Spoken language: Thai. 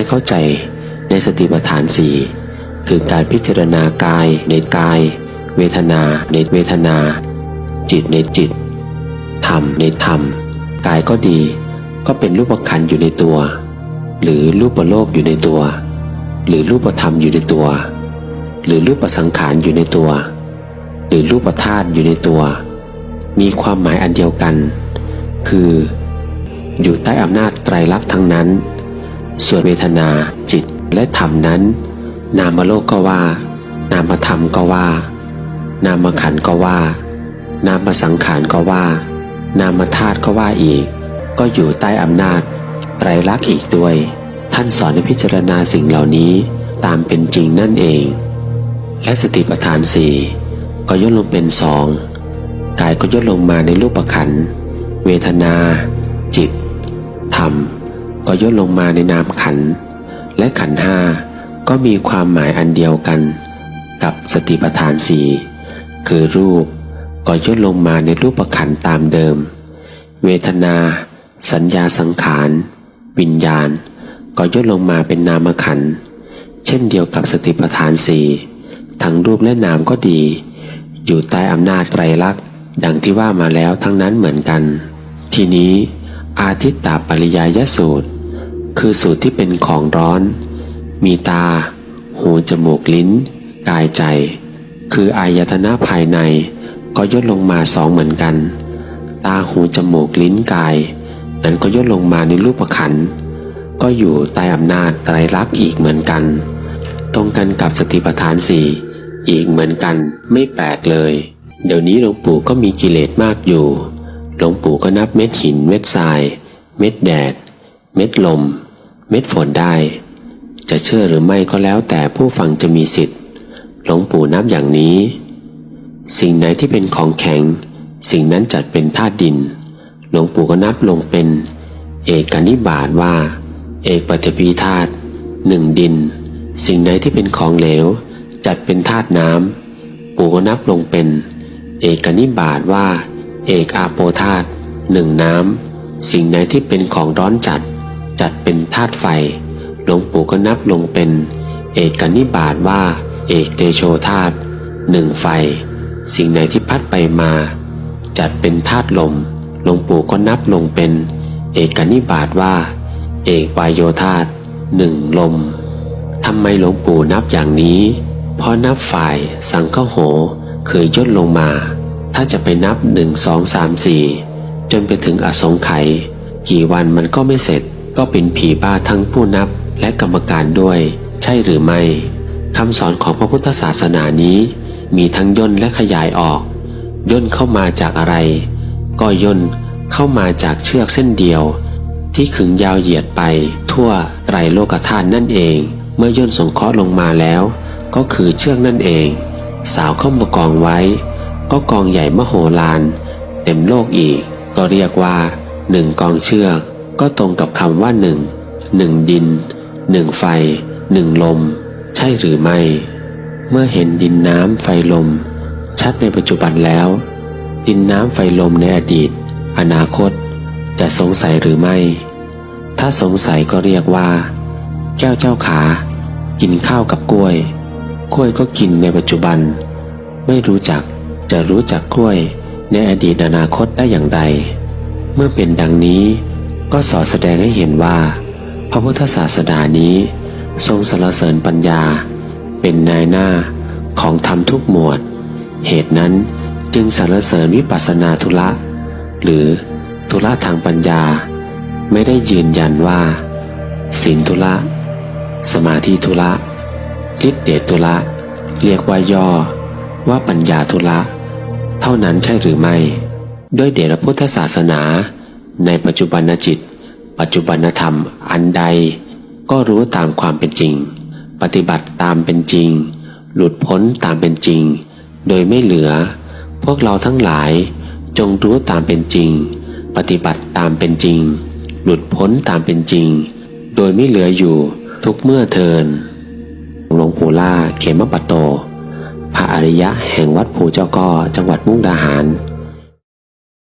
ให้เข้าใจในสติปัฏฐานสี่คือการพิจารณากายในกาย เวทนาในเวทนา จิตในจิต ธรรมในธรรม กายก็ดี ก็เป็นรูปขันธ์อยู่ในตัว หรือรูปโลกอยู่ในตัว หรือรูปธรรมอยู่ในตัว หรือรูปสังขารอยู่ในตัว หรือรูปธาตุอยู่ในตัว มีความหมายอันเดียวกัน คือ อยู่ใต้อำนาจไตรลักษณ์ทั้งนั้น ส่วนเวทนา จิตและธรรมนั้น นามโลกก็ว่า นามธรรมก็ว่า นามขันก็ว่า นามสังขารก็ว่า นามธาตุก็ว่าอีก ก็อยู่ใต้อำนาจ ไตรลักษณ์อีกด้วย ท่านสอนให้พิจารณาสิ่งเหล่านี้ตามเป็นจริงนั่นเอง และสติปัฏฐานสี่ก็ย่นลงเป็นสองกายก็ย่นลงมาในรูปขันเวทนา จิต ธรรม ก็ย่นลงมาในนามขัน และขันห้าก็มีความหมายอันเดียวกัน กับสติปัฏฐานสี่คือรูปก็ย่นลงมาในรูปขันตามเดิม เวทนา สัญญาสังขาร วิญญาณ ก็ย่นลงมาเป็นนามขัน เช่นเดียวกับสติปัฏฐานสี่ทั้งรูปและนามก็ดี อยู่ใต้อำนาจไตรลักษณ์ดังที่ว่ามาแล้วทั้งนั้นเหมือนกัน ทีนี้อาทิตตาปริยายสูตร คือสูตรที่เป็นของร้อน มีตา หูจมูกลิ้น กายใจ คืออายตนะภายใน ก็ย่นลงมาสองเหมือนกัน ตาหูจมูกลิ้นกาย นั้นก็ย่นลงมาในรูปขันธ์ก็อยู่ใต้อำนาจไตรลักษณ์อีกเหมือนกัน ตรงกันกับสติปัฏฐานสี่อีกเหมือนกันไม่แปลกเลย เดี๋ยวนี้หลวงปู่ก็มีกิเลสมากอยู่หลวงปู่ก็นับเม็ดหินเม็ดทราย เม็ดแดด เม็ดลม เม็ดฝนได้ จะเชื่อหรือไม่ก็แล้วแต่ผู้ฟังจะมีสิทธิ์หลวงปู่นับอย่างนี้ สิ่งไหนที่เป็นของแข็ง สิ่งนั้นจัดเป็นธาตุดิน หลวงปู่ก็นับลงเป็น เอกนิบาตว่า เอกปฏิปีธาตุหนึ่งดิน สิ่งไหนที่เป็นของเหลว จัดเป็นธาตุน้ำปู่ก็นับลงเป็น เอกนิบาตว่า เอกอาโปธาตุหนึ่งน้ำสิ่งไหนที่เป็นของร้อนจัด จัดเป็นธาตุไฟ หลวงปู่ก็นับลงเป็น เอกนิบาตว่า เอกเตโชธาตุหนึ่งไฟ สิ่งไหนที่พัดไปมา จัดเป็นธาตุลม หลวงปู่ก็นับลงเป็น เอกนิบาตว่า เอกวายโยธาตุหนึ่งลมทำไมหลวงปู่นับอย่างนี้ เพราะนับฝ่ายสังฆโหเคยย่นลงมา ถ้าจะไปนับหนึ่งสองสามสี่จนไปถึงอสงไขยกี่วันมันก็ไม่เสร็จ ก็เป็นผีบ้าทั้งผู้นับและกรรมการด้วย ใช่หรือไม่คำสอนของพระพุทธศาสนานี้ มีทั้งย่นและขยายออก ย่นเข้ามาจากอะไร ก็ย่นเข้ามาจากเชือกเส้นเดียว ที่ขึงยาวเหยียดไป ทั่วไตรโลกธาตุนั่นเอง เมื่อย่นสงเคราะห์ลงมาแล้ว ก็คือเชือกนั่นเอง สาวเข้ามากองไว้ ก็กองใหญ่มโหฬารเต็มโลกอีก ก็เรียกว่าหนึ่งกองเชือก ก็ตรงกับคำว่าหนึ่งหนึ่งดินหนึ่งไฟหนึ่งลม ใช่หรือไม่ เมื่อเห็นดินน้ำไฟลม ชัดในปัจจุบันแล้ว ดินน้ำไฟลมในอดีต อนาคต จะสงสัยหรือไม่ ถ้าสงสัยก็เรียกว่า แก้วเจ้าขา กินข้าวกับกล้วย กล้วยก็กินในปัจจุบัน ไม่รู้จักจะรู้จักกล้วยในอดีตอนาคตได้อย่างใด เมื่อเป็นดังนี้ ก็สอแสดงให้เห็นว่า พระพุทธศาสนานี้ ทรงสรรเสริญปัญญา เป็นนายหน้าของธรรมทุกหมวด เหตุนั้นจึงสรรเสริญวิปัสสนาธุระ หรือธุระทางปัญญา ไม่ได้ยืนยันว่าศีลธุระ สมาธิธุระฤทธิเดชธุระ เรียกว่าย่อ ว่าปัญญาธุระ เท่านั้นใช่หรือไม่ ด้วยเดชพรพุทธศาสนา ในปัจจุบันจิต ปัจจุบันธรรมอันใด ก็รู้ตามความเป็นจริง ปฏิบัติตามเป็นจริง หลุดพ้นตามเป็นจริง โดยไม่เหลือ พวกเราทั้งหลายจงรู้ตามเป็นจริง ปฏิบัติตามเป็นจริง หลุดพ้นตามเป็นจริง โดยไม่เหลืออยู่ทุกเมื่อเทินหลวงปู่ล่าเขมปัตโต พระอริยะแห่งวัดภูเจ้าก้อจังหวัดมุกดาหาร